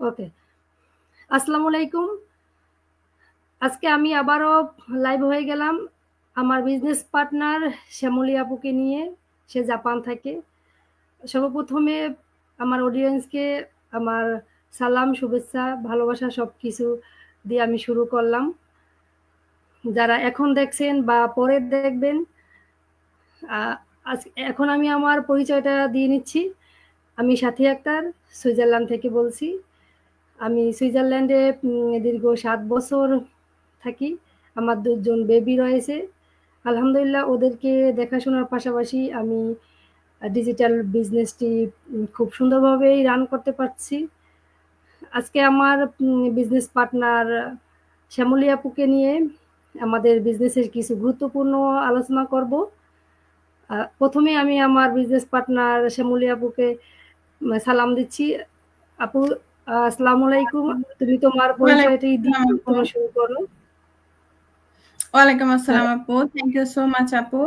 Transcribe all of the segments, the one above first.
ওকে। আসসালামু আলাইকুম। আজকে আমি আবারও লাইভ হয়ে গেলাম। আমার বিজনেস পার্টনার শ্যামলী আপুকে নিয়ে। সে জাপান থাকে। সর্বপ্রথমে আমার অডিয়েন্সকে আমার সালাম, শুভেচ্ছা, ভালোবাসা সব কিছু দিয়ে আমি শুরু করলাম। যারা এখন দেখছেন বা পরে দেখবেন এখন আমি আমার পরিচয়টা দিয়ে নিচ্ছি। আমি সাথী আক্তার, সুইজারল্যান্ড থেকে বলছি। আমি সুইজারল্যান্ডে দীর্ঘ সাত বছর থাকি। আমার দুজন বেবি রয়েছে। আলহামদুলিল্লাহ, ওদেরকে দেখাশোনার পাশাপাশি আমি ডিজিটাল বিজনেসটি খুব সুন্দরভাবেই রান করতে পারছি। আজকে আমার বিজনেস পার্টনার শ্যামলী আপুকে নিয়ে আমাদের বিজনেসের কিছু গুরুত্বপূর্ণ আলোচনা করব। আ ১ম এ আমি আমার বিজনেস পার্টনার শ্যামলী আপুকে সালাম দিচ্ছি। আপু আসসালামু আলাইকুম। তুমি তোমার পরিচয়টি দিয়ে শুরু করো। ওয়ালাইকুম আসসালাম হ্যাঁ। আপু। থ্যাংক ইউ সো মাচ আপু।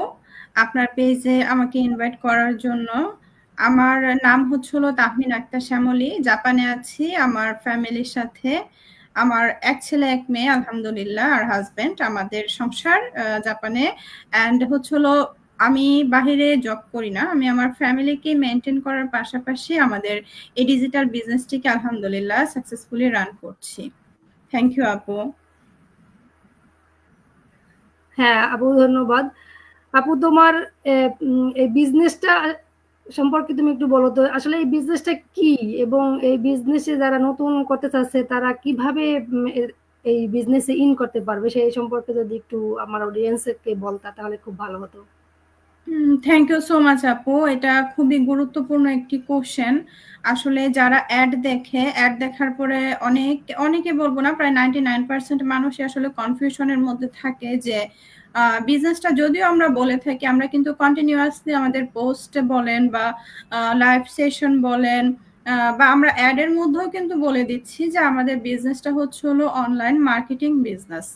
আপনার পেজে আমাকে ইনভাইট করার জন্য। আমার নাম হচ্ছে হলো তাহমিনা আক্তার শ্যামলী। জাপানে আছি আমার ফ্যামিলির সাথে। আমার এক ছেলে এক মেয়ে আলহামদুলিল্লাহ আর হাজবেন্ড আমাদের সংসার জাপানে। অ্যান্ড হচ্ছে হলো আমি বাহিরে জব করি না। আমি আমার ফ্যামিলিকে মেইনটেইন করার পাশাপাশি আমাদের এই ডিজিটাল বিজনেসটিকে আলহামদুলিল্লাহ সাকসেসফুলি রান করছি। থ্যাংক ইউ আপু। হ্যাঁ, আপু ধন্যবাদ। আপু তোমার এই বিজনেসটা সম্পর্কে তুমি একটু বলো তো। আসলে এই বিজনেসটা কি? এবং এই বিজনেসে যারা নতুন করতে চাচ্ছে তারা কীভাবে এই বিজনেসে ইন করতে পারবে? সেই সম্পর্কে যদি একটু আমার অডিয়েন্সকে বলতা তাহলে খুব ভালো হতো। থ্যাংক ইউ সো মাচ আপু। এটা খুবই গুরুত্বপূর্ণ একটি কোশ্চেন আসলে যারা অ্যাড দেখে, অ্যাড দেখার পরে অনেক অনেকে বলব না প্রায় 99% মানুষই আসলে কনফিউশনের মধ্যে থাকে যে বিজনেসটা যদিও আমরা বলে থাকি আমরা কিন্তু কন্টিনিউয়াসলি আমাদের পোস্ট বলেন বা লাইভ সেশন বলেন বা আমরা অ্যাডের মধ্যেও কিন্তু বলে দিচ্ছি যে আমাদের বিজনেসটা হচ্ছে হলো অনলাইন মার্কেটিং বিজনেস।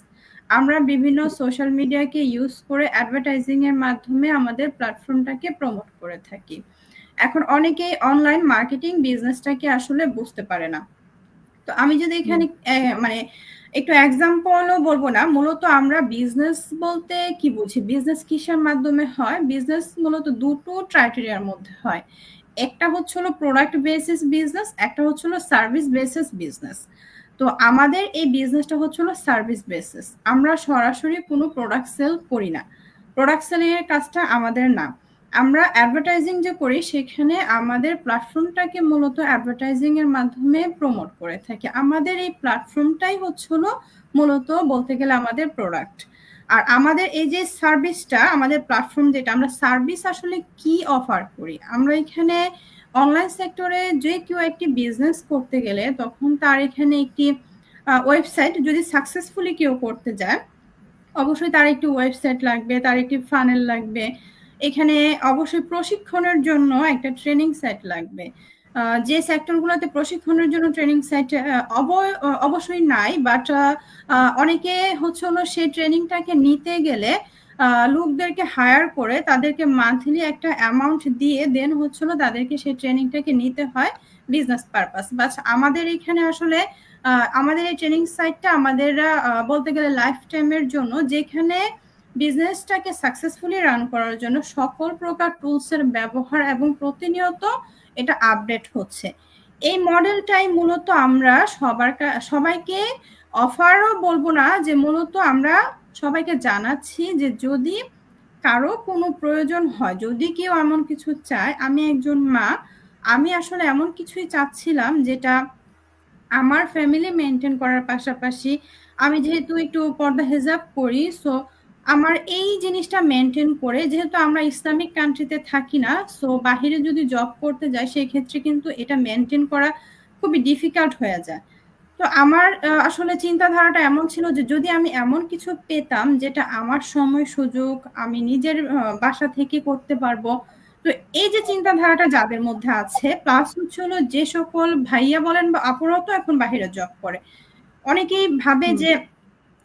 আমরা বিভিন্ন সোশ্যাল মিডিয়াকে ইউজ করে অ্যাডভার্টাইজিং এর মাধ্যমে আমাদের প্ল্যাটফর্মটাকে প্রমোট করে থাকি। এখন অনেকেই অনলাইন মার্কেটিং বিজনেসটাকে আসলে বুঝতে পারে না। তো আমি যদি এখানে মানে একটু এক্সাম্পলও বলব না। মূলত আমরা বিজনেস বলতে কি বুঝি? বিজনেস কিসের মাধ্যমে হয়? বিজনেস মূলত ২ টো ক্রাইটেরিয়ার মধ্যে হয়। একটা হচ্ছে হলো প্রোডাক্ট বেসিস বিজনেস, একটা হচ্ছে হলো সার্ভিস বেসিস বিজনেস। তো আমাদের এই বিজনেসটা হচ্ছে হলো সার্ভিস বেসিস। আমরা সরাসরি কোনো প্রোডাক্ট সেল করি না। প্রোডাক্ট সেলিং এর কাজটা আমাদের না। আমরা অ্যাডভার্টাইজিং যে করি, সেখানে আমাদের প্ল্যাটফর্মটাকে মূলত অ্যাডভার্টাইজিং এর মাধ্যমে প্রমোট করে থাকি। আমাদের এই প্ল্যাটফর্মটাই হচ্ছিল মূলত বলতে গেলে আমাদের প্রোডাক্ট। আর আমাদের এই যে সার্ভিসটা আমাদের প্ল্যাটফর্ম যেটা, আমরা সার্ভিস আসলে কি অফার করি? আমরা এখানে অনলাইন সেক্টরে যে কেউ একটি বিজনেস করতে গেলে তখন তার এখানে একটি ওয়েবসাইট যদি সাকসেসফুলি কেউ করতে যায়, অবশ্যই তার একটি ওয়েবসাইট লাগবে, তার একটি ফানেল লাগবে। এখানে অবশ্যই প্রশিক্ষণের জন্য একটা ট্রেনিং সাইট লাগবে। যে সেক্টরগুলোতে প্রশিক্ষণের জন্য ট্রেনিং সাইট অব অবশ্যই নাই বাট অনেকে হচ্ছে হলো সেই ট্রেনিংটাকে নিতে গেলে লোকদেরকে হায়ার করে তাদেরকে মান্থলি একটা অ্যামাউন্ট দিয়ে দেন হচ্ছে হলো তাদেরকে সেই ট্রেনিংটাকে নিতে হয় বিজনেস পারপাস। বাট আমাদের এখানে আসলে আমাদের এই ট্রেনিং সাইটটা আমাদের বলতে গেলে লাইফ টাইমের জন্য যেখানে বিজনেসটাকে সাকসেসফুলি রান করার জন্য সকল প্রকার টুলস এর ব্যবহার এবং প্রতিনিয়ত এটা আপডেট হচ্ছে। এই মডেলটাই মূলত আমরা সবার সবাইকে অফারও বলব না যে মূলত আমরা সবাইকে জানাচ্ছি যে যদি কারও কোনো প্রয়োজন হয়, যদি কেউ এমন কিছু চায়, আমি একজন মা, আমি আসলে এমন কিছুই চাচ্ছিলাম যেটা আমার ফ্যামিলি মেনটেন করার পাশাপাশি আমি যেহেতু একটু পর্দা হেজাব করি সো আমার এই জিনিসটা মেনটেন করে যেহেতু আমরা ইসলামিক কান্ট্রিতে থাকি না, সো বাহিরে যদি জব করতে যাই সেক্ষেত্রে কিন্তু এটা মেনটেন করা খুবই ডিফিকাল্ট হয়ে যায়। তো আমার আসলে চিন্তাধারাটা এমন ছিল যে যদি আমি এমন কিছু পেতাম যেটা আমার সময় সুযোগ আমি নিজের বাসা থেকে করতে পারব। তো এই যে চিন্তাধারাটা যাদের মধ্যে আছে প্লাস হচ্ছে হলো যে সকল ভাইয়া বলেন বা আপুরাও তো এখন বাহিরে জব করে। অনেকেই ভাবে যে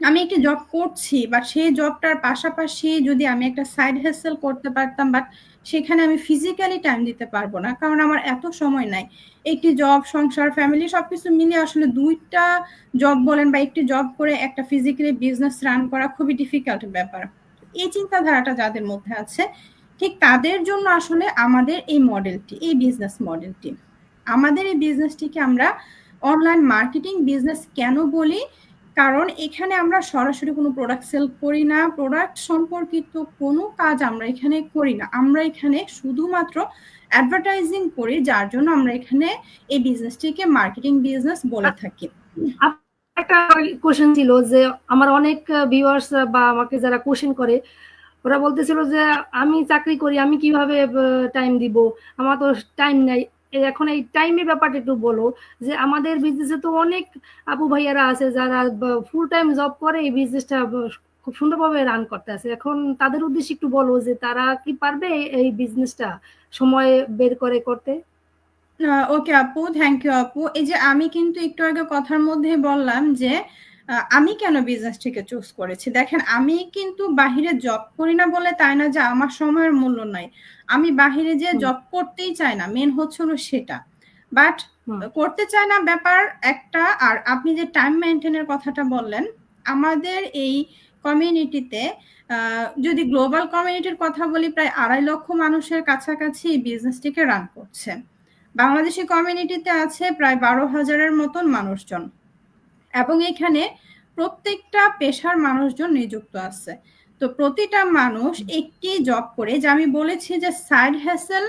আমি একটি জব করছি বা সেই জবটার পাশাপাশি যদি আমি একটা সাইড হেসেল করতে পারতাম বাট সেখানে আমি ফিজিক্যালি টাইম দিতে পারব না, কারণ আমার এত সময় নাই। একটি জব সংসার ফ্যামিলি সবকিছু মিলে আসলে দুইটা জব বলেন বা একটি জব করে একটা ফিজিক্যালি বিজনেস রান করা খুবই ডিফিকাল্ট ব্যাপার। এই চিন্তাধারাটা যাদের মধ্যে আছে, ঠিক তাদের জন্য আসলে আমাদের এই মডেলটি এই বিজনেস মডেলটি আমাদের এই বিজনেসটিকে আমরা অনলাইন মার্কেটিং বিজনেস কেন বলি? কারণ এখানে আমরা সরাসরি কোনো প্রোডাক্ট সেল করি না। প্রোডাক্ট সম্পর্কিত কোনো কাজ আমরা এখানে করি না। আমরা এখানে শুধুমাত্র অ্যাডভার্টাইজিং করি যার জন্য আমরা এখানে এই বিজনেসটিকে মার্কেটিং বিজনেস বলে থাকি। একটা কোশ্চেন ছিল যে আমার অনেক ভিউয়ার্স বা আমাকে যারা কোশ্চেন করে ওরা বলতেছিল যে আমি চাকরি করি আমি কীভাবে টাইম দিব? আমার তো টাইম নাই। এখন এই টাইমের ব্যাপারটা একটু বলো, যে আমাদের বিজনেসে তো অনেক আপু ভাইয়ারা আছে যারা ফুল টাইম জব করে, এই বিজনেসটা খুব সুন্দরভাবে রান করতে আছে। এখন তাদের উদ্দেশ্যে একটু বলো যে তারা কি পারবে এই বিজনেসটা সময় বের করে করতে? ওকে আপু থ্যাংক ইউ আপু। এই যে আমি কিন্তু একটু আগে কথার মধ্যে বললাম যে আমি কেন বিজনেসটিকে চুজ করেছি? দেখেন আমি কিন্তু বাহিরে জব করি না বলে তাই না যে আমার সময়ের মূল্য নাই। আমি বাহিরে যে জব করতেই চাই না মেন হচ্ছে সেটা। বাট করতে চাই না ব্যাপার একটা আর আপনি যে টাইম মেনটেনের কথাটা বললেন আমাদের এই কমিউনিটিতে যদি গ্লোবাল কমিউনিটির কথা বলি প্রায় আড়াই লক্ষ মানুষের কাছাকাছি এই বিজনেসটিকে রান করছে। বাংলাদেশি কমিউনিটিতে আছে প্রায় বারো হাজারের মতন মানুষজন। এবং এখানে প্রত্যেকটা পেশার মানুষজন নিযুক্ত আছে। তো প্রতিটা মানুষ একটি জব করে, যে আমি বলেছি যে সাইড হ্যাসেল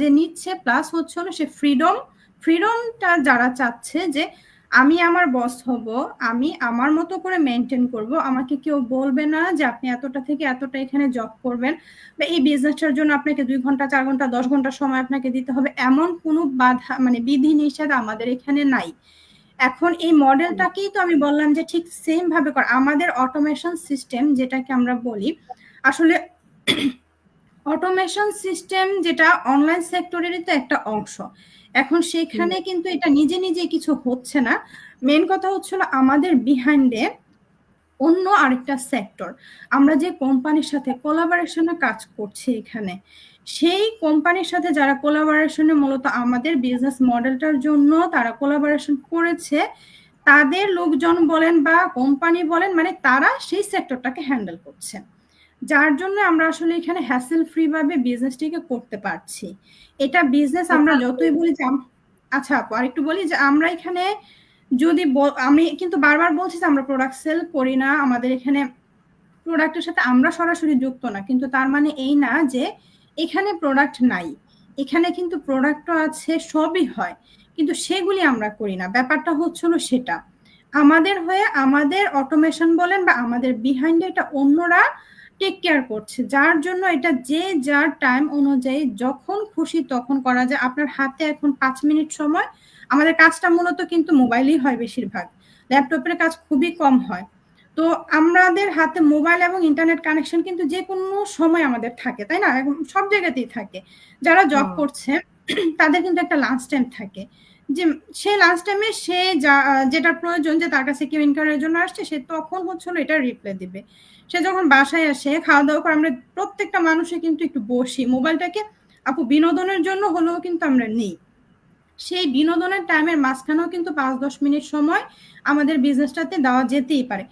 যে নিচ্ছে প্লাস হচ্ছে হলো সে ফ্রিডম ফ্রিডমটা যারা চাচ্ছে যে আমি আমার বস হব, আমি আমার মতো করে মেনটেন করব, আমাকে কেউ বলবে না যে আপনি এতটা থেকে এতটা এখানে জব করবেন বা এই বিজনেসটার জন্য আপনাকে দুই ঘণ্টা, চার ঘণ্টা, দশ ঘণ্টা সময় আপনাকে দিতে হবে, এমন কোনো বাধা মানে বিধি নিষেধ আমাদের এখানে নাই। এখন এই মডেলটাকেই তো আমি বললাম যে ঠিক সেম ভাবে কর আমাদের অটোমেশন সিস্টেম যেটাকে আমরা বলি আসলে অটোমেশন সিস্টেম যেটা অনলাইন সেক্টরেরই তো একটা অংশ। এখন সেখানে কিন্তু এটা নিজে নিজে কিছু হচ্ছে না। মেন কথা হচ্ছিল আমাদের বিহাইন্ডে অন্য আরেকটা সেক্টর আমরা যে কোম্পানির সাথে কোলাবোরেশনে কাজ করছি এখানে সেই কোম্পানির সাথে যারা কোলাবোরেশনে মূলত আমাদের বিজনেস মডেলটার জন্য তারা কোলাবোরেশন করেছে তাদের লোকজন বলেন বা কোম্পানি বলেন মানে তারা সেই সেক্টরটাকে হ্যান্ডেল করছে। যার জন্য আমরা আসলে এখানে হ্যাসেল ফ্রি ভাবে বিজনেসটিকে করতে পারছি। এটা বিজনেস আমরা যতই বলি যে আচ্ছা আপু আর একটু বলি যে আমরা এখানে যদি আমি কিন্তু বারবার বলছি যে আমরা প্রোডাক্ট সেল করি না আমাদের এখানে প্রোডাক্টের সাথে আমরা সরাসরি যুক্ত না। কিন্তু তার মানে এই না যে এখানে প্রোডাক্ট নাই। এখানে কিন্তু প্রোডাক্টও আছে, সবই হয়। কিন্তু সেগুলি আমরা করি না। ব্যাপারটা হচ্ছিল সেটা। আমাদের হয়ে আমাদের অটোমেশন বলেন বা আমাদের বিহাইন্ডে এটা অন্যরা টেক কেয়ার করছে। যার জন্য এটা যে যার টাইম অনুযায়ী যখন খুশি তখন করা যায়। আপনার হাতে এখন পাঁচ মিনিট সময়। আমাদের কাজটা মূলত কিন্তু মোবাইলই হয় বেশিরভাগ। ল্যাপটপের কাজ খুবই কম হয়। তো আমাদের হাতে মোবাইল এবং ইন্টারনেট কানেকশন কিন্তু যে কোনো সময় আমাদের থাকে তাই না? সব জায়গাতেই থাকে। যারা জব করছে তাদের কিন্তু একটা লাঞ্চ টাইম থাকে। যে সে লাঞ্চ টাইমে সে যেটা প্রয়োজন যে তার কাছে কেউ ইনকারের জন্য আসছে সে তখন হচ্ছিল এটা রিপ্লাই দিবে। সে যখন বাসায় আসে খাওয়া দাওয়া করে আমরা প্রত্যেকটা মানুষে কিন্তু একটু বসি। মোবাইলটাকে আপু বিনোদনের জন্য হলেও কিন্তু আমরা নেই। সেই বিনোদনের টাইমের মাঝখানেও কিন্তু পাঁচ দশ মিনিট সময় আমাদের বিজনেসটাতে দেওয়া যেতেই পারে।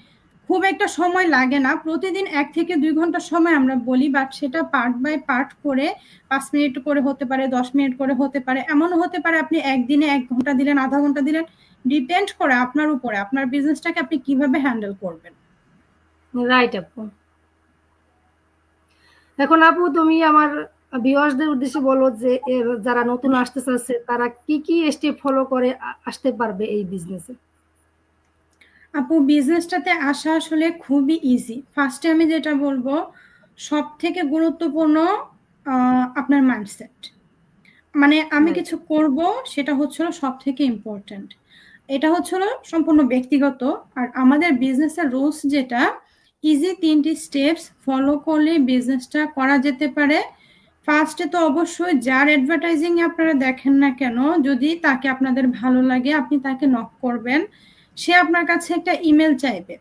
খুব একটা সময় লাগে না। প্রতিদিন এক থেকে দুই ঘণ্টা সময় আমরা বলি বাট সেটা পার্ট বাই পার্ট করে পাঁচ মিনিট করে হতে পারে, দশ মিনিট করে হতে পারে, এমনও হতে পারে আপনি একদিনে এক ঘণ্টা দিলেন, আধা ঘণ্টা দিলেন ডিপেন্ড করে আপনার উপরে, আপনার বিজনেসটাকে আপনি কীভাবে হ্যান্ডেল করবেন। রাইট আপু। এখন আপু, তুমি আমার ভিউয়ার্সদের উদ্দেশ্যে বলো যে যারা নতুন আসতে চাচ্ছে, তারা কি কি স্টেপ ফলো করে আসতে পারবে এই বিজনেসে আপু বিজনেসটাতে আসা আসলে খুবই ইজি ফার্স্টে আমি যেটা বলব সব থেকে গুরুত্বপূর্ণ আপনার মাইন্ডসেট মানে আমি কিছু করব সেটা হচ্ছিল সব থেকে ইম্পর্টেন্ট এটা হচ্ছিল সম্পূর্ণ ব্যক্তিগত। আর আমাদের বিজনেসের রুলস যেটা ইজি তিনটি স্টেপস ফলো করলে বিজনেসটা করা যেতে পারে। ফার্স্টে তো অবশ্যই যার অ্যাডভার্টাইজিং আপনারা দেখেন না কেন যদি তাকে আপনাদের ভালো লাগে আপনি তাকে নক করবেন। সে আপনার কাছে একটা ইমেল চাইবে।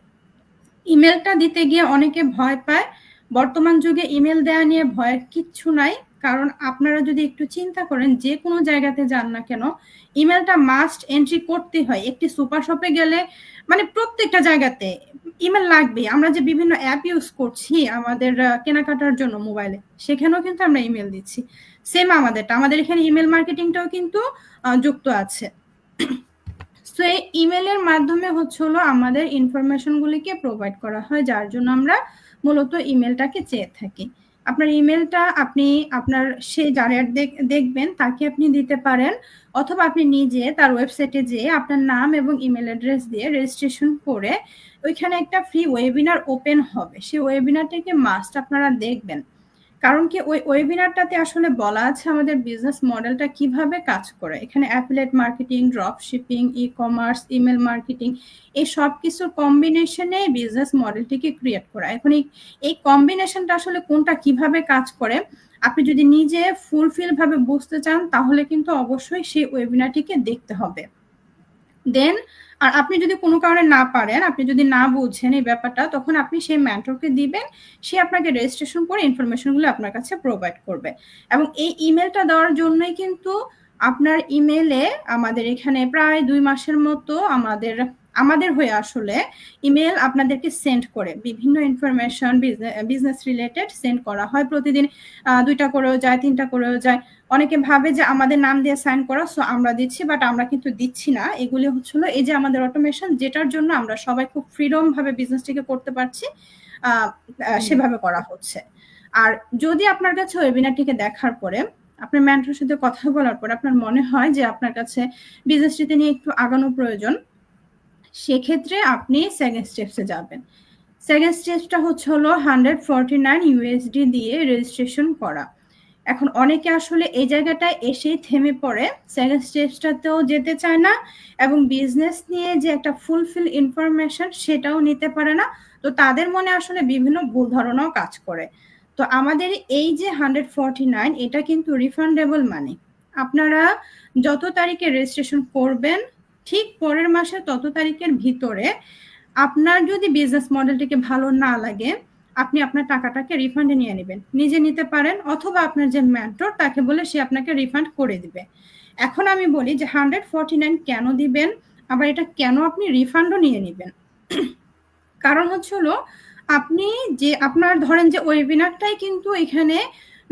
ইমেলটা দিতে গিয়ে অনেকে ভয় পায়। বর্তমান যুগে ইমেল দেয়া নিয়ে ভয়ের কিচ্ছু নাই। কারণ আপনারা যদি একটু চিন্তা করেন, যে কোনো জায়গাতে যান না কেন ইমেলটা মাস্ট এন্ট্রি করতে হয়। একটি সুপার শপে গেলে মানে প্রত্যেকটা জায়গাতে ইমেল লাগবে আমরা যে বিভিন্ন অ্যাপ ইউজ করছি আমাদের কেনাকাটার জন্য মোবাইলে সেখানেও কিন্তু আমরা ইমেল দিচ্ছি। সেম আমাদেরটা। আমাদের এখানে ইমেল মার্কেটিংটাও কিন্তু যুক্ত আছে। সো এই ইমেলের মাধ্যমে হচ্ছে হলো আমাদের ইনফরমেশনগুলিকে প্রোভাইড করা হয়, যার জন্য আমরা মূলত ইমেলটাকে চেয়ে থাকি। আপনার ইমেলটা আপনি আপনার সে যারা দেখবেন, তাকে আপনি দিতে পারেন, অথবা আপনি নিজে তার ওয়েবসাইটে যেয়ে আপনার নাম এবং ইমেল অ্যাড্রেস দিয়ে রেজিস্ট্রেশন করে ওইখানে একটা ফ্রি ওয়েবিনার ওপেন হবে। সেই ওয়েবিনারটাকে মাস্ট আপনারা দেখবেন। কারণ কি ওই ওয়েবিনারটাতে আসলে বলা আছে আমাদের বিজনেস মডেলটা কীভাবে কাজ করে। এখানে affiliate marketing drop shipping e commerce email marketing এই সব কিছুর কম্বিনেশনে বিজনেস মডেলটিকে ক্রিয়েট করা। এখন এই এই কম্বিনেশনটা আসলে কোনটা কীভাবে কাজ করে, আপনি যদি নিজে ফুলফিল ভাবে বুঝতে চান, তাহলে কিন্তু অবশ্যই সেই ওয়েবিনারটিকে দেখতে হবে। দেন আর আপনি যদি কোনো কারণে না পারেন, আপনি যদি না বুঝেন এই ব্যাপারটা, তখন আপনি সেই ম্যান্টরকে দিবেন, সে আপনাকে রেজিস্ট্রেশন করে ইনফরমেশনগুলো আপনার কাছে প্রোভাইড করবে। এবং এই ইমেলটা দেওয়ার জন্যই কিন্তু আপনার ইমেলে আমাদের এখানে প্রায় দুই মাসের মতো আমাদের আমাদের হয়ে আসলে ইমেল আপনাদেরকে সেন্ড করে বিভিন্ন ইনফরমেশন বিজনেস রিলেটেড সেন্ড করা হয় প্রতিদিন। দুইটা করেও যায় তিনটা করেও যায়। অনেকে ভাবে যে আমাদের নাম দিয়ে সাইন করা সো আমরা দিচ্ছি বাট আমরা কিন্তু দিচ্ছি না। এগুলি হচ্ছিল এই যে আমাদের অটোমেশন যেটার জন্য আমরা সবাই খুব ফ্রিডম ভাবে বিজনেসটিকে করতে পারছি সেভাবে করা হচ্ছে। আর যদি আপনার কাছে ওয়েবিনারটিকে দেখার পরে আপনার ম্যান্টরের সাথে কথা বলার পর আপনার মনে হয় যে আপনার কাছে বিজনেসটিতে নিয়ে একটু আগানো প্রয়োজন সেক্ষেত্রে আপনি সেকেন্ড স্টেপসে যাবেন। সেকেন্ড স্টেপসটা হচ্ছে হলো হান্ড্রেড ফর্টি নাইন ইউএসডি দিয়ে রেজিস্ট্রেশন করা। এখন অনেকে আসলে এই জায়গাটায় এসেই থেমে পড়ে সেকেন্ড স্টেপসটাতেও যেতে চায় না এবং বিজনেস নিয়ে যে একটা ফুলফিল ইনফরমেশন সেটাও নিতে পারে না। তো তাদের মনে আসলে বিভিন্ন ভুল ধারণাও কাজ করে। তো আমাদের এই যে হান্ড্রেড ফর্টি নাইন এটা কিন্তু রিফান্ডেবল মানি আপনারা যত তারিখে রেজিস্ট্রেশন করবেন ঠিক পরের মাসে তত তারিখের ভিতরে আপনার যদি বিজনেস মডেলটিকে ভালো না লাগে, আপনি আপনার টাকাটাকে রিফান্ডে নিয়ে নেবেন। নিজে নিতে পারেন অথবা আপনার যে ম্যান্টর তাকে বলে সে আপনাকে রিফান্ড করে দিবে। এখন আমি বলি যে হান্ড্রেড ফর্টি নাইন কেন দিবেন? আবার এটা কেন আপনি রিফান্ডও নিয়ে নেবেন? কারণ হচ্ছে হলো, আপনি যে আপনার ধরেন যে ওয়েবিনারটাই কিন্তু এখানে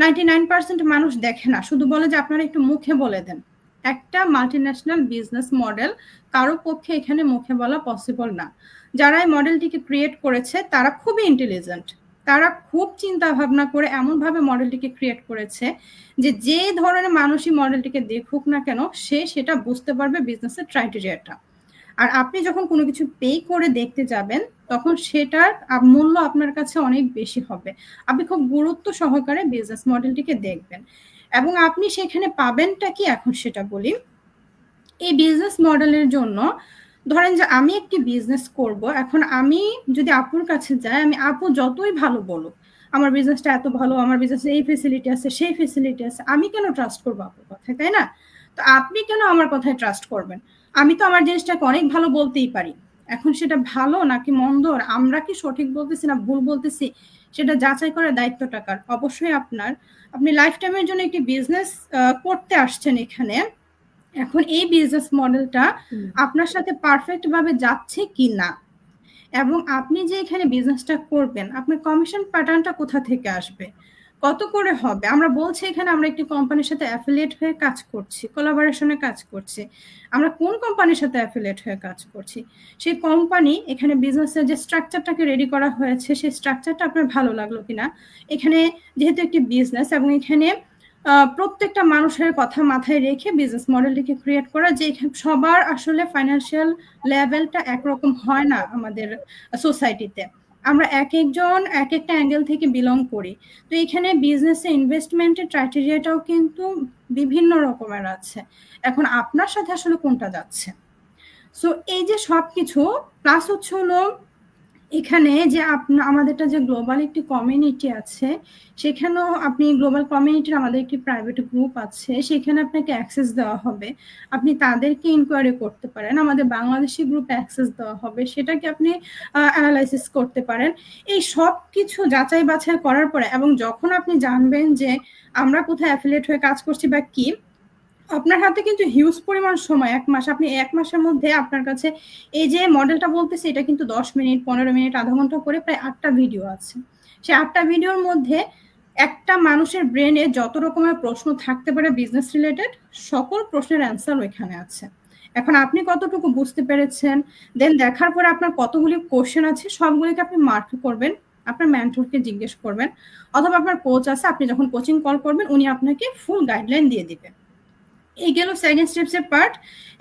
নাইনটি নাইন পার্সেন্ট মানুষ দেখে না। শুধু বলে যে আপনারা একটু মুখে বলে দেন। একটা মাল্টিন্যাশনাল বিজনেস মডেল কারও পক্ষে এখানে মুখে বলা পসিবল না। যারা এই মডেলটিকে ক্রিয়েট করেছে, তারা খুবই ইন্টেলিজেন্ট তারা খুব চিন্তা ভাবনা করে এমনভাবে মডেলটিকে ক্রিয়েট করেছে যে যে ধরনের মানুষই মডেলটিকে দেখুক না কেন, সে সেটা বুঝতে পারবে বিজনেসের ক্রাইটেরিয়াটা আর আপনি যখন কোনো কিছু পে করে দেখতে যাবেন, তখন সেটার মূল্য আপনার কাছে অনেক বেশি হবে। আপনি খুব গুরুত্ব সহকারে বিজনেস মডেলটিকে দেখবেন। এবং আপনি সেখানে পাবেনটা কি? এখন সেটা বলি। এই বিজনেস মডেলের জন্য ধরেন যে আমি একটি বিজনেস করব। এখন আমি যদি আপুর কাছে যাই, আমি আপু যতই ভালো বলুক, আমার বিজনেসটা এত ভালো, আমার বিজনেসে এই ফেসিলিটি আছে, সেই ফেসিলিটি আছে, আমি কেন ট্রাস্ট করব আপুর কথায়, তাই না? তো আপনি কেন আমার কথায় ট্রাস্ট করবেন? আমি তো আমার জিনিসটাকে অনেক ভালো বলতেই পারি। এখন সেটা ভালো নাকি মন্দ? আমরা কি সঠিক বলতেছি না ভুল বলতেছি? সেটা যাচাই করার দায়িত্ব টাকার অবশ্যই আপনার। আপনি লাইফ টাইমের জন্য একটি বিজনেস করতে আসছেন এখানে। এখন এই বিজনেস মডেলটা আপনার সাথে পারফেক্ট ভাবে যাচ্ছে কি না এবং আপনি যে এখানে বিজনেসটা করবেন আপনার কমিশন প্যাটার্নটা কোথা থেকে আসবে? কত করে হবে? আমরা বলছি এখানে আমরা একটি কোম্পানির সাথে অ্যাফিলিয়েট হয়ে কাজ করছি কোলাবোরেশনে কাজ করছি। আমরা কোন কোম্পানির সাথে অ্যাফিলিয়েট হয়ে কাজ করছি? সেই কোম্পানি এখানে বিজনেসের যে স্ট্রাকচারটাকে রেডি করা হয়েছে, সেই স্ট্রাকচারটা আপনার ভালো লাগল কিনা? এখানে যেহেতু একটি বিজনেস এবং এখানে প্রত্যেকটা মানুষের কথা মাথায় রেখে বিজনেস মডেলটিকে ক্রিয়েট করা, যে সবার আসলে ফাইন্যান্সিয়াল লেভেলটা একরকম হয় না আমাদের সোসাইটিতে আমরা এক একজন এক একটা অ্যাঙ্গেল থেকে বিলং করি। তো এখানে বিজনেসে ইনভেস্টমেন্টের ক্রাইটেরিয়াটাও কিন্তু বিভিন্ন রকমের আছে। এখন আপনার সাথে আসলে কোনটা যাচ্ছে? সো এই যে সব কিছু প্লাস হচ্ছে হলো এখানে যে আপনার আমাদেরটা যে গ্লোবাল একটি কমিউনিটি আছে, সেখানেও আপনি গ্লোবাল কমিউনিটির আমাদের একটি প্রাইভেট গ্রুপ আছে, সেখানে আপনাকে অ্যাক্সেস দেওয়া হবে। আপনি তাদেরকে ইনকোয়ারি করতে পারেন, আমাদের বাংলাদেশি গ্রুপ অ্যাক্সেস দেওয়া হবে, সেটাকে আপনি অ্যানালাইসিস করতে পারেন। এই সব কিছু যাচাই বাছাই করার পরে এবং যখন আপনি জানবেন যে আমরা কোথায় অ্যাফিলিয়েট হয়ে কাজ করছি বা কি আপনার হাতে কিন্তু হিউজ পরিমাণ সময়, এক মাস, আপনি এক মাসের মধ্যে আপনার কাছে এই যে মডেলটা বলতেছে, এটা কিন্তু দশ মিনিট, পনেরো মিনিট, আধা ঘণ্টা করে প্রায় আটটা ভিডিও আছে। সে আটটা ভিডিওর মধ্যে একটা মানুষের ব্রেনে যত রকমের প্রশ্ন থাকতে পারে বিজনেস রিলেটেড সকল প্রশ্নের অ্যান্সার ওইখানে আছে। এখন আপনি কতটুকু বুঝতে পেরেছেন? দেন দেখার পরে আপনার কতগুলি কোশ্চেন আছে, সবগুলিকে আপনি মার্ক করবেন, আপনার ম্যান্টরকে জিজ্ঞেস করবেন, অথবা আপনার কোচ আছে, আপনি যখন কোচিং কল করবেন, উনি আপনাকে ফুল গাইডলাইন দিয়ে দিবেন এই গেল সেকেন্ড স্টেপসের পার্ট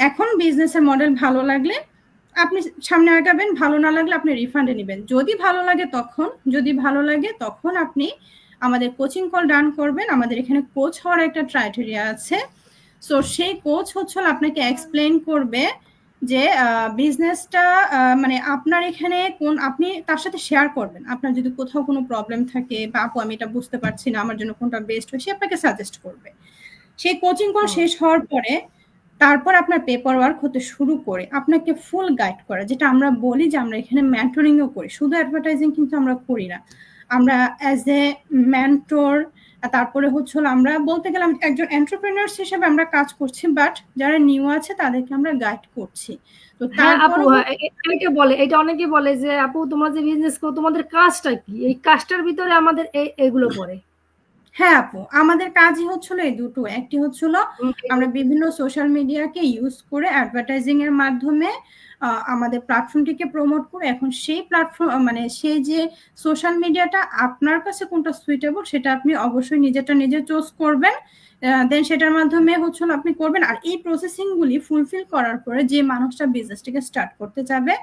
এখন বিজনেসের মডেল ভালো লাগলে আপনি সামনে আগাবেন, ভালো না লাগলে আপনি রিফান্ডে নেবেন। যদি ভালো লাগে তখন, যদি ভালো লাগে তখন আপনি আমাদের কোচিং কল ডান করবেন। আমাদের এখানে কোচ হওয়ার একটা ক্রাইটেরিয়া আছে। সো সেই কোচ হচ্ছে আপনাকে এক্সপ্লেন করবে যে বিজনেসটা মানে আপনার এখানে কোন, আপনি তার সাথে শেয়ার করবেন। আপনার যদি কোথাও কোনো প্রবলেম থাকে বা, আপু, আমি এটা বুঝতে পারছি না, আমার জন্য কোনটা বেস্ট হয়? সে আপনাকে সাজেস্ট করবে। সেই কোচিং কোর্স শেষ হওয়ার পরে তারপর আপনার পেপার ওয়ার্ক হতে শুরু করে আপনাকে ফুল গাইড করে যেটা আমরা বলি যে আমরা এখানে ম্যান্টরিংও করি। শুধু অ্যাডভার্টাইজিং কিন্তু আমরা করি না। আমরা অ্যাজ এ ম্যান্টর তারপরে হচ্ছে আমরা বলতে গেলাম একজন এন্টারপ্রেনার্স হিসেবে আমরা কাজ করছি বাট যারা নিউ আছে তাদেরকে আমরা গাইড করছি। তো হ্যাঁ, আপু হ্যাঁ, এটা বলে এটা অনেকে বলে যে আপু তোমরা যে বিজনেস করো তোমাদের কাজটা কি? এই কাজটার ভিতরে আমাদের এগুলো পড়ে। হ্যাঁ আপু আমাদের কাজই হচ্ছিল এই দুটো। একটি হচ্ছিল আমরা বিভিন্ন সোশ্যাল মিডিয়াকে ইউজ করে অ্যাডভার্টাইজিং এর মাধ্যমে আমাদের প্ল্যাটফর্মটিকে প্রমোট করে এখন সেই প্ল্যাটফর্ম মানে সেই যে সোশ্যাল মিডিয়াটা আপনার কাছে কোনটা সুইটেবল সেটা আপনি অবশ্যই নিজেটা নিজে চুজ করবেন দেন সেটার মাধ্যমে হচ্ছিল আপনি করবেন। আর এই প্রসেসিং গুলি ফুলফিল করার পরে যে মানুষটা বিজনেসটিকে স্টার্ট করতে যাবে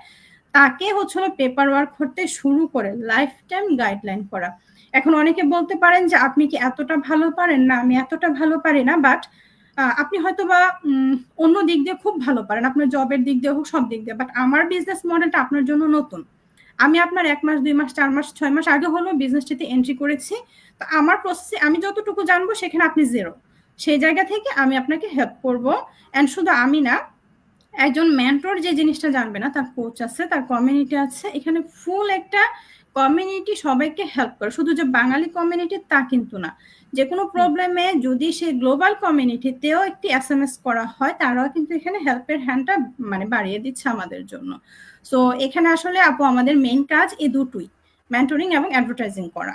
তাকে হচ্ছিল পেপার ওয়ার্ক করতে শুরু করে লাইফ টাইম গাইডলাইন করা। এখন অনেকে বলতে পারেন যে, আপনি কি এতটা ভালো পারেন না? আমি এতটা ভালো পারি না বাট আপনি হয়তো বা অন্য দিক দিয়ে খুব ভালো পারেন। আপনার জবের দিক দিয়ে হোক, সব দিক দিয়ে বাট আমার বিজনেস মডেলটা আপনার জন্য নতুন। আমি আপনার এক মাস, দুই মাস, চার মাস, ছয় মাস আগে হলেও বিজনেসটিতে এন্ট্রি করেছি। তো আমার প্রসেসে আমি যতটুকু জানব, সেখানে আপনি জিরো সেই জায়গা থেকে আমি আপনাকে হেল্প করব। অ্যান্ড শুধু আমি না, একজন মেন্টর যে জিনিসটা জানবে না, তার কোচ আছে, তার কমিউনিটি আছে, এখানে ফুল একটা কমিউনিটি সবাইকে হেল্প করে। শুধু যে বাঙালি কমিউনিটি তা কিন্তু না। যে কোনো প্রবলেমে যদি সে গ্লোবাল কমিউনিটিতেও একটি এস এম এস করা হয় তারাও কিন্তু এখানে হেল্পের হ্যান্ডটা মানে বাড়িয়ে দিচ্ছে আমাদের জন্য। সো এখানে আসলে আপু আমাদের মেইন কাজ এই দুটোই মেন্টরিং এবং অ্যাডভার্টাইজিং করা।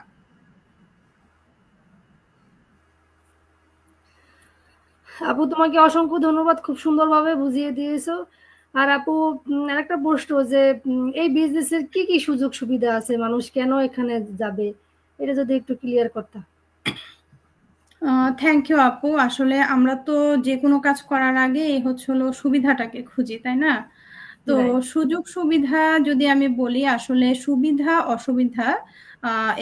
আপু তোমাকে অসংখ্য ধন্যবাদ খুব সুন্দরভাবে বুঝিয়ে দিয়েছ। আর আপু আরেকটা প্রশ্ন যে এই বিজনেসের কি কি সুযোগ সুবিধা আছে? মানুষ কেন এখানে যাবে? এটা যদি একটু ক্লিয়ার করতাম থ্যাংক ইউ আপু। আসলে আমরা তো যে কোনো কাজ করার আগে এই হচ্ছে হলো সুবিধাটাকে খুঁজি তাই না? তো সুযোগ সুবিধা যদি আমি বলি আসলে সুবিধা অসুবিধা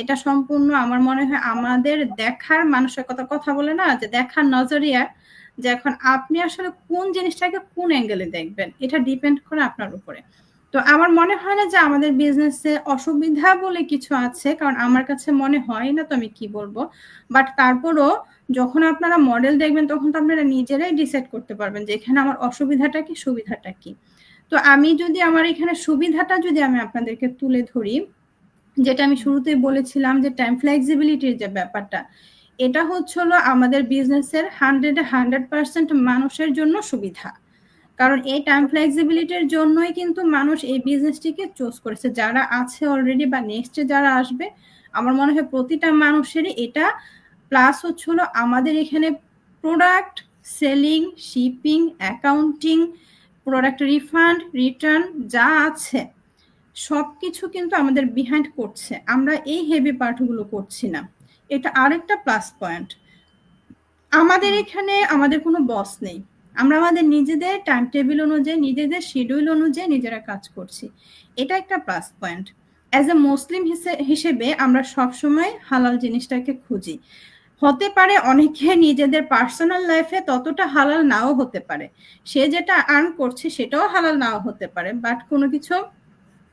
এটা সম্পূর্ণ আমার মনে হয় আমাদের দেখার মানসিকতা কথা বলে না, যে দেখার নজরিয়া যে এখন আপনি আসলে কোন জিনিসটাকে কোন অ্যাঙ্গেলে দেখবেন, এটা ডিপেন্ড করে আপনার উপরে। তো আমার মনে হয় না যে আমাদের বিজনেসে অসুবিধা বলে কিছু আছে, কারণ আমার কাছে মনে হয় না তো আমি কি বলব। বাট তারপরও যখন আপনারা মডেল দেখবেন, তখন তো আপনারা নিজেরাই ডিসাইড করতে পারবেন যে এখানে আমার অসুবিধাটা কি, সুবিধাটা কি। তো আমি যদি আমার এখানে সুবিধাটা যদি আমি আপনাদেরকে তুলে ধরি যেটা আমি শুরুতেই বলেছিলাম যে টাইম ফ্লেক্সিবিলিটির যে ব্যাপারটা, এটা হচ্ছিল আমাদের বিজনেসের হান্ড্রেড হান্ড্রেড পার্সেন্ট মানুষের জন্য সুবিধা। কারণ এই টাইম ফ্লেক্সিবিলিটির জন্যই কিন্তু মানুষ এই বিজনেসটিকে চুজ করেছে। যারা আছে অলরেডি বা নেক্সটে যারা আসবে, আমার মনে হয় প্রতিটা মানুষেরই এটা প্লাস হচ্ছিল আমাদের এখানে product selling shipping accounting product refund return যা আছে সব কিছু কিন্তু আমাদের বিহাইন্ড করছে। আমরা এই হেভি পার্টগুলো করছি না। এটা আরেকটা প্লাস পয়েন্ট আমাদের এখানে আমাদের কোনো বস নেই। আমরা আমাদের নিজেদের টাইম টেবিল অনুযায়ী, নিজেদের শিডিউল অনুযায়ী নিজেরা কাজ করছি। এটা একটা plus point as a Muslim হিসেবে আমরা সবসময় হালাল জিনিসটাকে খুঁজি। হতে পারে অনেকে নিজেদের পার্সোনাল লাইফে ততটা হালাল নাও হতে পারে। সে যেটা আর্ন করছে সেটাও হালাল নাও হতে পারে। বাট কোনো কিছু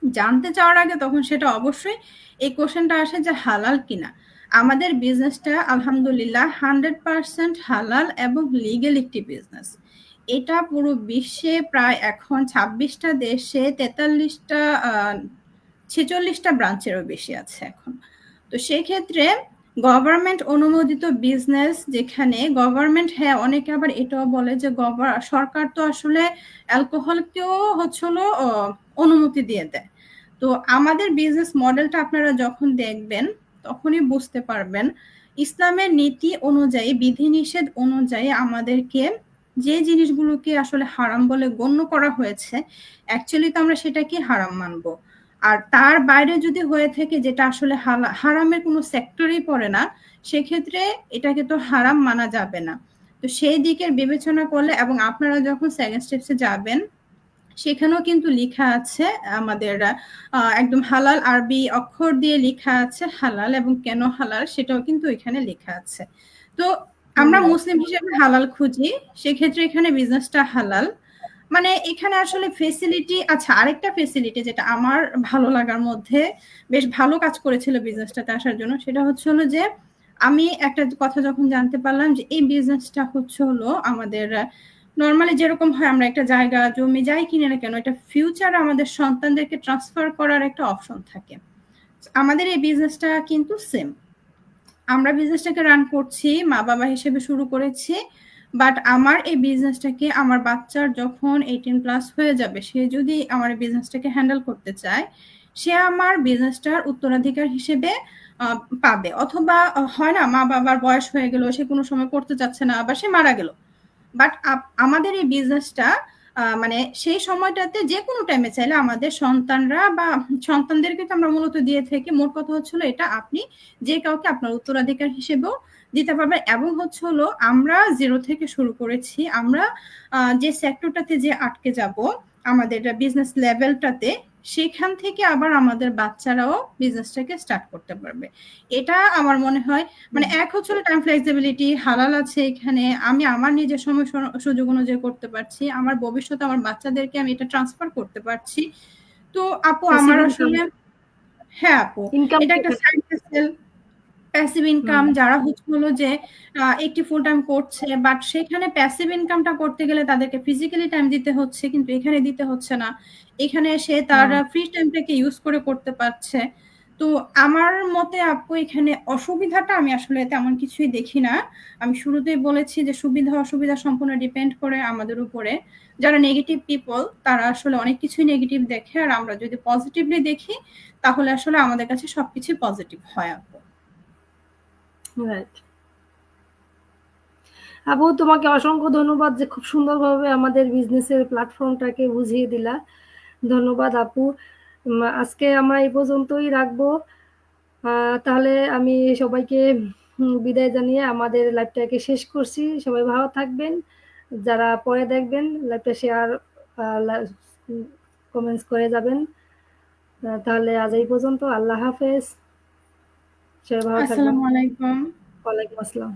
জানতে চাওয়ার আগে তখন সেটা অবশ্যই এই কোশ্চেনটা আসে যে হালাল কিনা। আমাদের বিজনেসটা আলহামদুলিল্লাহ হান্ড্রেড পার্সেন্ট হালাল এবং লিগেল একটি বিজনেস এটা পুরো বিশ্বে প্রায় এখন ছাব্বিশটা দেশে তেতাল্লিশটা ছেচল্লিশটা ব্রাঞ্চেরও বেশি আছে এখন। তো সেক্ষেত্রে গভর্নমেন্ট অনুমোদিত বিজনেস যেখানে গভর্নমেন্ট হ্যাঁ অনেকে আবার এটাও বলে যে সরকার তো আসলে অ্যালকোহলকেও হচ্ছিল অনুমতি দিয়ে দেয়। তো আমাদের বিজনেস মডেলটা আপনারা যখন দেখবেন, তখনই বুঝতে পারবেন, ইসলামের নীতি অনুযায়ী, বিধিনিষেধ অনুযায়ী আমাদেরকে যে জিনিসগুলোকে আসলে হারাম বলে গণ্য করা হয়েছে অ্যাকচুয়ালি তো আমরা সেটাকে হারাম মানবো। আর তার বাইরে যদি হয়ে থাকে যেটা আসলে হারামের কোনো সেক্টরেই পড়ে না সেক্ষেত্রে এটাকে তো হারাম মানা যাবে না। তো সেই দিকের বিবেচনা করলে এবং আপনারা যখন সেকেন্ড স্টেপসে যাবেন সেখানেও কিন্তু লেখা আছে আমাদের একদম হালাল আরবি অক্ষর দিয়ে লেখা আছে হালাল এবং কেন হালাল সেটাও কিন্তু এখানে লেখা আছে। তো আমরা মুসলিম হিসেবে হালাল খুঁজি সেক্ষেত্রে এখানে বিজনেসটা হালাল। মানে এখানে আসলে ফেসিলিটি আচ্ছা আরেকটা ফেসিলিটি যেটা আমার ভালো লাগার মধ্যে বেশ ভালো কাজ করেছিল বিজনেসটাতে আসার জন্য, সেটা হচ্ছে হলো যে আমি একটা কথা যখন জানতে পারলাম যে এই বিজনেসটা হচ্ছে হলো আমাদের নর্মালি যেরকম হয় আমরা একটা জায়গা জমি যাই কিনে না কেন এটা ফিউচার আমাদের সন্তানদেরকে ট্রান্সফার করার একটা অপশন থাকে। আমাদের এই বিজনেসটা কিন্তু সেম আমরা বিজনেসটাকে রান করছি মা বাবা হিসেবে শুরু করেছি বাট আমার এই বিজনেসটাকে আমার বাচ্চার যখন এইটিন প্লাস হয়ে যাবে, সে যদি আমার এই বিজনেসটাকে হ্যান্ডেল করতে চায়, সে আমার বিজনেসটার উত্তরাধিকার হিসেবে পাবে। অথবা হয় না, মা বাবার বয়স হয়ে গেল, সে কোনো সময় করতে চাচ্ছে না, আবার সে মারা গেল। বাট আমাদের এই বিজনেসটা মানে সেই সময়টাতে যে কোনো টাইমে চাইলে আমাদের সন্তানরা বা সন্তানদেরকে তো আমরা মূলত দিয়ে থাকি। মোট কথা হচ্ছিল এটা আপনি যে কাউকে আপনার উত্তরাধিকার হিসেবেও দিতে পারবেন এবং হচ্ছে হলো আমরা জিরো থেকে শুরু করেছি আমরা যে সেক্টরটাতে যে আটকে যাব আমাদের বিজনেস লেভেলটাতে সেখান থেকে আবার আমাদের বাচ্চারাও বিজনেসটাকে স্টার্ট করতে পারবে। এটা আমার মনে হয় মানে এক হচ্ছে টাইম ফ্লেক্সিবিলিটি হালাল আছে এখানে আমি আমার নিজের সময় সুযোগ অনুযায়ী করতে পারছি আমার ভবিষ্যতে আমার বাচ্চাদেরকে আমি এটা ট্রান্সফার করতে পারছি। তো আপু আমার আসলে হ্যাঁ আপু এটা একটা সাইড প্যাসিভ ইনকাম যারা হচ্ছে হলো যে একটি ফুল টাইম করছে বাট সেখানে প্যাসিভ ইনকামটা করতে গেলে তাদেরকে ফিজিক্যালি টাইম দিতে হচ্ছে কিন্তু এখানে দিতে হচ্ছে না। এখানে সে তার ফ্রি টাইমটাকে ইউজ করে করতে পারছে। তো আমার মতে আপু এখানে অসুবিধাটা আমি আসলে তেমন কিছুই দেখি না। আমি শুরুতেই বলেছি যে সুবিধা অসুবিধা সম্পূর্ণ ডিপেন্ড করে আমাদের উপরে। যারা নেগেটিভ পিপল তারা আসলে অনেক কিছুই নেগেটিভ দেখে। আর আমরা যদি পজিটিভলি দেখি তাহলে আসলে আমাদের কাছে সবকিছু পজিটিভ হয় আপু। রাইট আবু, তোমাকে অসংখ্য ধন্যবাদ যে খুব সুন্দরভাবে আমাদের বিজনেসের প্ল্যাটফর্মটাকে বুঝিয়ে দিলা। ধন্যবাদ আপু। আজকে আমরা এই পর্যন্তই রাখব। তাহলে আমি সবাইকে বিদায় জানিয়ে আমাদের লাইভটাকে শেষ করছি। সবাই ভালো থাকবেন। যারা পরে দেখবেন লাইভটা শেয়ার কমেন্টস করে যাবেন। তাহলে আজ এই পর্যন্ত। আল্লাহ হাফেজ। আসসালামু আলাইকুম। ওয়ালাইকুম আসসালাম।